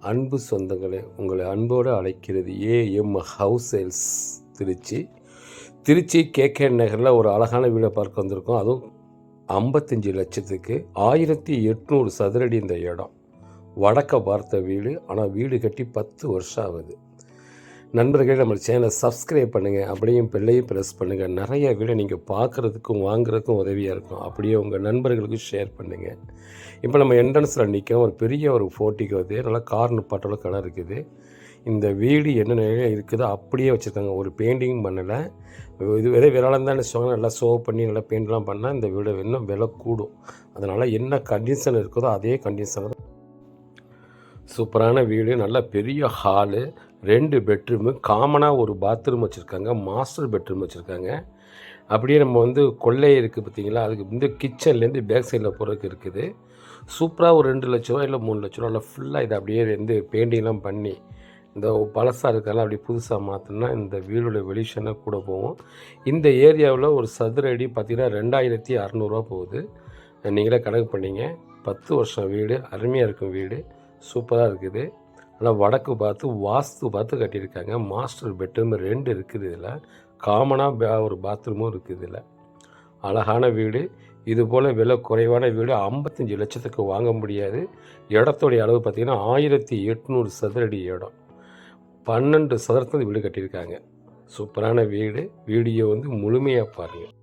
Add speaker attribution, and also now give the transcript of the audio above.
Speaker 1: அன்பு சொந்தங்களே உங்களை அன்போடு அழைக்கிறது AM house sales Trichy. Trichy KK நகரில் ஒரு அழகான வீடை பார்க்க வந்திருக்கோம். அதுவும் ஐம்பத்தஞ்சு லட்சத்துக்கு ஆயிரத்தி எட்நூறு சதுரடி இந்த இடம். வடக்க பார்த்த வீடு ஆனால் வீடு கட்டி பத்து வருஷம் ஆகுது. நண்பர்கள் நம்ம சேனலை சப்ஸ்கிரைப் பண்ணுங்கள் அப்படியும் பிள்ளையும் ப்ரெஸ் பண்ணுங்கள் நிறைய வீடை நீங்கள் பார்க்குறதுக்கும் வாங்குறதுக்கும் உதவியாக இருக்கும். அப்படியே உங்கள் நண்பர்களுக்கும் ஷேர் பண்ணுங்கள் இப்போ நம்ம என்ட்ரன்ஸில் நிற்கும் ஒரு பெரிய ஒரு ஃபோர்ட்டிக்கு வந்து நல்லா கார் நிப்பாட்டோட கடை இருக்குது. இந்த வீடு என்ன நிலையில் இருக்குதோ அப்படியே வச்சுருக்காங்க. ஒரு பெயிண்டிங் பண்ணலை. இது விதை விரலம் தான் வச்சுக்கோங்க நல்லா சோவ் பண்ணி நல்லா பெயிண்ட்லாம் பண்ணால் இந்த வீடு இன்னும் விலை கூடும். அதனால் என்ன கண்டிஷன் இருக்குதோ அதே கண்டிஷன் சூப்பரான வீடு. நல்ல பெரிய ஹாலு ரெண்டு பெட்ரூமு காமனாக ஒரு பாத்ரூம் வச்சுருக்காங்க மாஸ்டர் பெட்ரூம் வச்சுருக்காங்க. அப்படியே நம்ம வந்து கொள்ளை இருக்குது பார்த்தீங்களா அதுக்கு வந்து கிச்சன்லேருந்து பேக் சைடில் போகிறதுக்கு இருக்குது. சூப்பராக ஒரு ரெண்டு லட்ச ரூபா இல்லை மூணு லட்ச ரூபா இல்லை ஃபுல்லாக இதை அப்படியே வந்து பெயிண்டிங்லாம் பண்ணி இந்த பழசாக இருக்கலாம் அப்படி புதுசாக மாற்றினா இந்த வீடோட வெளிஷனாக கூட போகும். இந்த ஏரியாவில் ஒரு சதுர அடி பார்த்தீங்கன்னா ரெண்டாயிரத்தி அறநூறுவா போகுது. நீங்களே கணக்கு பண்ணிங்க. பத்து வருஷம் வீடு அருமையாக இருக்கும் வீடு. சூப்பராக இருக்குது. ஆனால் வடக்கு பார்த்து வாஸ்து பார்த்து கட்டியிருக்காங்க. மாஸ்டர் பெட்ரூம் ரெண்டு இருக்குது இதில். காமனாக ஒரு பாத்ரூமும் இருக்குது இதில். அழகான வீடு. இது போல் விலை குறைவான வீடு. ஐம்பத்தஞ்சு லட்சத்துக்கு வாங்க முடியாது. இடத்துடைய அளவு பார்த்திங்கன்னா ஆயிரத்தி எட்நூறு சதுரடி இடம். பன்னெண்டு சதுரத்தில் வீடு கட்டியிருக்காங்க. சூப்பரான வீடு. வீடியோ வந்து முழுமையாக பாருங்கள்